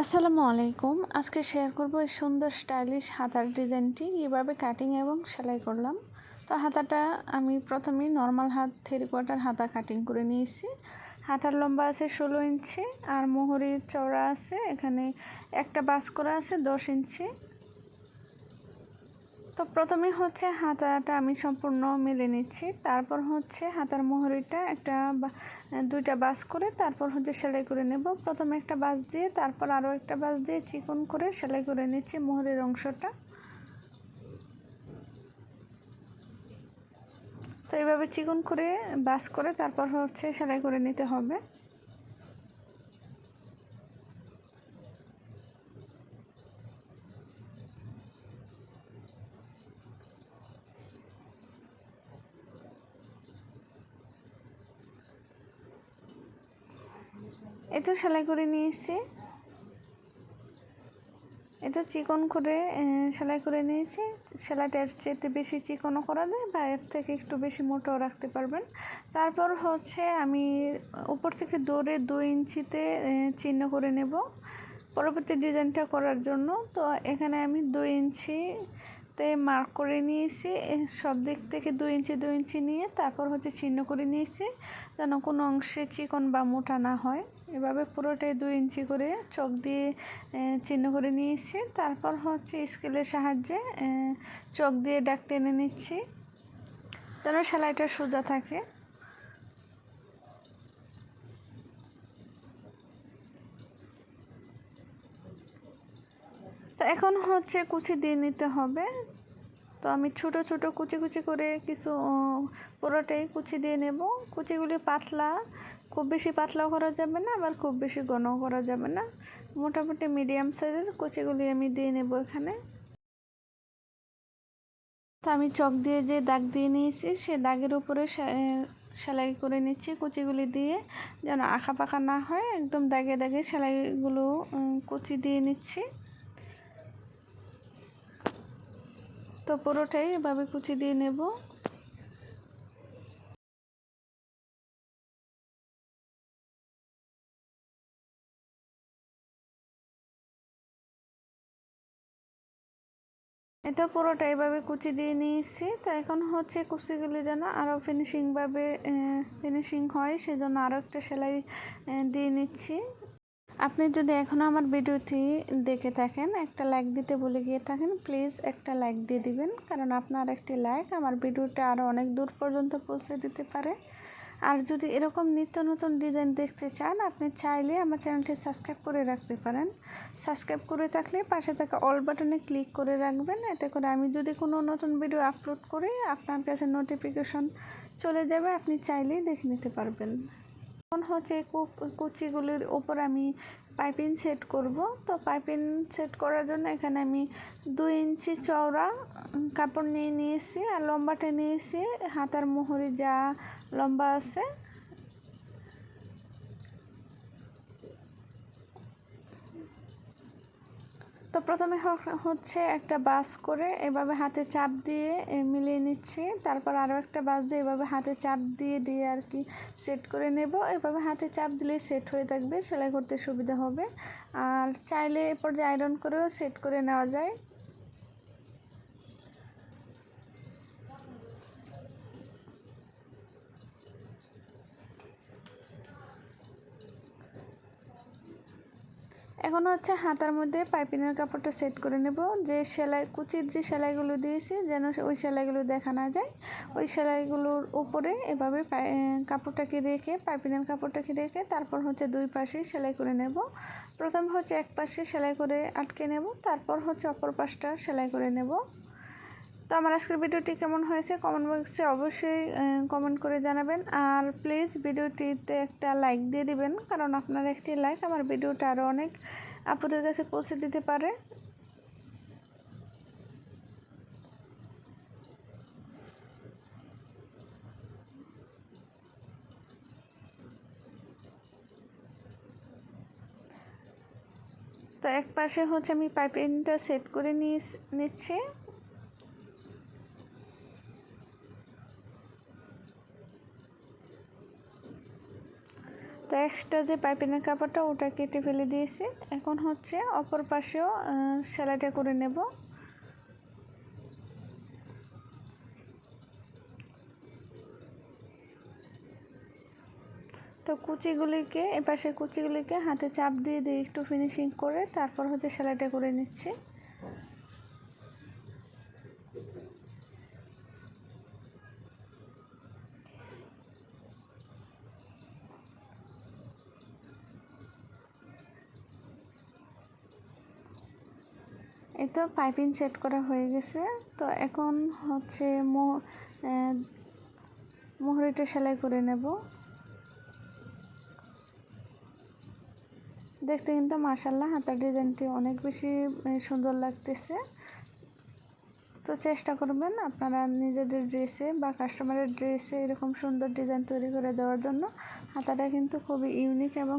আসসালামু আলাইকুম। আজকে শেয়ার করব এই সুন্দর স্টাইলিশ হাতার ডিজাইনটি। কীভাবে কাটিং এবং সেলাই করলাম। তো হাতাটা আমি প্রথমেই নর্মাল হাত থ্রি কোয়ার্টার হাতা কাটিং করে নিয়েছি। হাতার লম্বা আছে ষোলো ইঞ্চি আর মোহরির চওড়া আছে এখানে একটা বাস করা আছে দশ ইঞ্চি। তো প্রথমে হচ্ছে হাতাটা আমি সম্পূর্ণ মেলে নিচ্ছি। তারপর হচ্ছে হাতার মোহরিটা একটা দুইটা বাস করে তারপর হচ্ছে সেলাই করে নেব। প্রথমে একটা বাস দিয়ে, তারপর আরও একটা বাস দিয়ে চিকন করে সেলাই করে নিচ্ছি মোহরের অংশটা। তো এইভাবে চিকন করে, বাস করে তারপর হচ্ছে সেলাই করে নিতে হবে। এটা সেলাই করে নিয়েছি এটা চিকন করে সেলাই করে নিয়েছি সেলাইটা এর চেয়েতে বেশি চিকনও করা যায় বা এর থেকে একটু বেশি মোটাও রাখতে পারবেন। তারপর হচ্ছে আমি উপর থেকে দৌড়ে দুই ইঞ্চিতে চিহ্ন করে নেব। পরবর্তী ডিজাইনটা করার জন্য। তো এখানে আমি দুই ইঞ্চি তে মার্ক করে নিয়েছি সব দিক থেকে দুই ইঞ্চি দুই ইঞ্চি নিয়ে তারপর হচ্ছে ছিন্ন করে নিয়েছি, যেন কোনো অংশে চিকন বা মোটা না হয়। এভাবে পুরোটাই দুই ইঞ্চি করে চোখ দিয়ে চিহ্ন করে নিয়েছি। তারপর হচ্ছে স্কেলের সাহায্যে চোখ দিয়ে ডাক টেনে নিচ্ছি, যেন সেলাইটা সোজা থাকে। এখন হচ্ছে কুচি দিয়ে নিতে হবে। তো আমি ছোট ছোট কুচি কুচি করে কিছু পুরোটাই কুচি দিয়ে নেব। কুচিগুলি পাতলা, খুব বেশি পাতলাও করা যাবে না, আবার খুব বেশি ঘনও করা যাবে না। মোটামুটি মিডিয়াম সাইজের কুচিগুলি আমি দিয়ে নেব এখানে। তো আমি চক দিয়ে যে দাগ দিয়ে নিয়েছি, সে দাগের উপরে সেলাই করে নিচ্ছি কুচিগুলি দিয়ে, যেন আঁকা পাকা না হয়। একদম দাগে দাগে সেলাইগুলো কুচি দিয়ে নিচ্ছি। তো পুরোটাই, এভাবে কুচি দিয়ে নেব। এটা পুরোটা এভাবে কুচি দিয়ে নিয়েছি। তো এখন হচ্ছে কুচিগুলি যেন আরও ফিনিশিংভাবে ফিনিশিং হয়, সেজন্য আরও একটা সেলাই দিয়ে নিচ্ছি। আপনি যদি এখনও আমার ভিডিওটি দেখে থাকেন, একটা লাইক দিতে বলে গিয়ে থাকেন প্লিজ একটা লাইক দিয়ে দিবেন। কারণ আপনার একটি লাইক আমার ভিডিওটা আরও অনেক দূর পর্যন্ত পৌঁছে দিতে পারে। আর যদি এরকম নিত্য নতুন ডিজাইন দেখতে চান, আপনি চাইলে আমার চ্যানেলটি সাবস্ক্রাইব করে রাখতে পারেন। সাবস্ক্রাইব করে থাকলে পাশে থাকা অল বাটনে ক্লিক করে রাখবেন। এতে করে আমি যদি কোনো নতুন ভিডিও আপলোড করি, আপনার কাছে নোটিফিকেশন চলে যাবে। আপনি চাইলেই দেখে নিতে পারবেন। এখন হচ্ছে কুচিগুলির উপর আমি পাইপিং সেট করব। তো পাইপিং সেট করার জন্য এখানে আমি দুই ইঞ্চি চওড়া কাপড় নিয়ে নিয়েছি আর লম্বাটা নিয়েছি। হাতার মোহরি যা লম্বা আছে তো প্রথমে হচ্ছে একটা বাস করে এভাবে হাতে চাপ দিয়ে মিলিয়ে নিচ্ছি। তারপর আরও একটা বাস দিয়ে এভাবে হাতে চাপ দিয়ে দিয়ে আর কি সেট করে নেব। এভাবে হাতে চাপ দিলে সেট হয়ে থাকবে, সেলাই করতে সুবিধা হবে। আর চাইলে এরপর যে আয়রন করেও সেট করে নেওয়া যায়। এখন হচ্ছে হাতার মধ্যে পাইপিনের কাপড়টা সেট করে নেব। যে সেলাই, কুচির যে সেলাইগুলো দিয়েছি, যেন ওই সেলাইগুলো দেখা না যায়, ওই সেলাইগুলোর উপরে এভাবে কাপড়টাকে রেখে, পাইপিনের কাপড়টাকে রেখে তারপর হচ্ছে দুই পাশে সেলাই করে নেব। প্রথম হচ্ছে এক পাশে সেলাই করে আটকে নেব, তারপর হচ্ছে অপর পাশটা সেলাই করে নেব। তো আমার আজকের ভিডিওটি কেমন হয়েছে কমেন্ট বক্সে অবশ্যই কমেন্ট করে জানাবেন। আর প্লিজ ভিডিওটিতে একটা লাইক দিয়ে দিবেন, কারণ আপনার একটি লাইক আমার ভিডিওটা আরও অনেক আপনাদের কাছে পৌঁছে দিতে পারে। তো এক পাশে হচ্ছে আমি পাইপিংটা সেট করে নিয়ে নিচ্ছি। এক্সট্রা যে পাইপিনের কাপড়টা ওটা কেটে ফেলে দিয়েছি। এখন হচ্ছে অপর পাশেও সেলাইটা করে নেব। তো কুচিগুলিকে, এপাশের কুচিগুলিকে হাতে চাপ দিয়ে দিয়ে একটু ফিনিশিং করে তারপর হচ্ছে সেলাইটা করে নিচ্ছি। এই তো পাইপিং সেট করা হয়ে গেছে। তো এখন হচ্ছে মোহরিটা সেলাই করে নেব। দেখতে কিন্তু মার্শাল্লাহ হাতার ডিজাইনটি অনেক বেশি সুন্দর লাগতেছে। তো চেষ্টা করবেন আপনারা নিজেদের ড্রেসে বা কাস্টমারের ড্রেসে এরকম সুন্দর ডিজাইন তৈরি করে দেওয়ার জন্য। হাতাটা কিন্তু খুবই ইউনিক এবং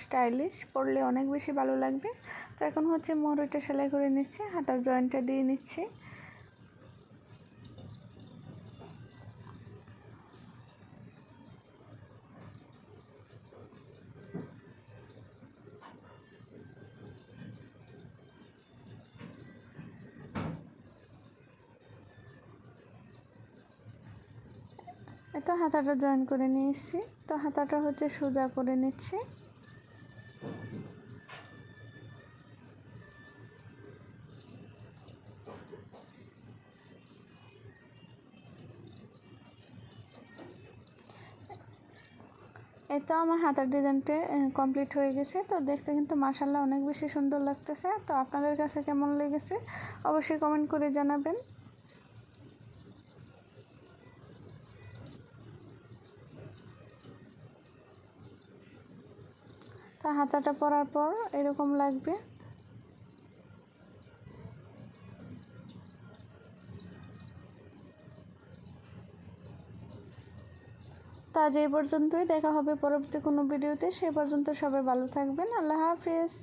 স্টাইলিশ পরলে অনেক বেশি ভালো লাগবে। তো এখন হচ্ছে মোহরটা সেলাই করে নিচ্ছি, হাতার জয়েন্টটা দিয়ে নিচ্ছি। তো হাতাটা জয়েন করে নিয়েছি। তো হাতাটা হচ্ছে সোজা করে নিচ্ছি। এই তো আমার হাতার ডিজাইনটা কমপ্লিট হয়ে গেছে। তো দেখতে কিন্তু মাসাল্লাহ অনেক বেশি সুন্দর লাগতেছে। তো আপনাদের কাছে কেমন লেগেছে? অবশ্যই কমেন্ট করে জানাবেন। তা হাতাটা পরার পর এরকম লাগবে। তা যে পর্যন্তই দেখা হবে পরবর্তী কোনো ভিডিওতে, সে পর্যন্ত সবাই ভালো থাকবেন। আল্লাহ হাফিজ।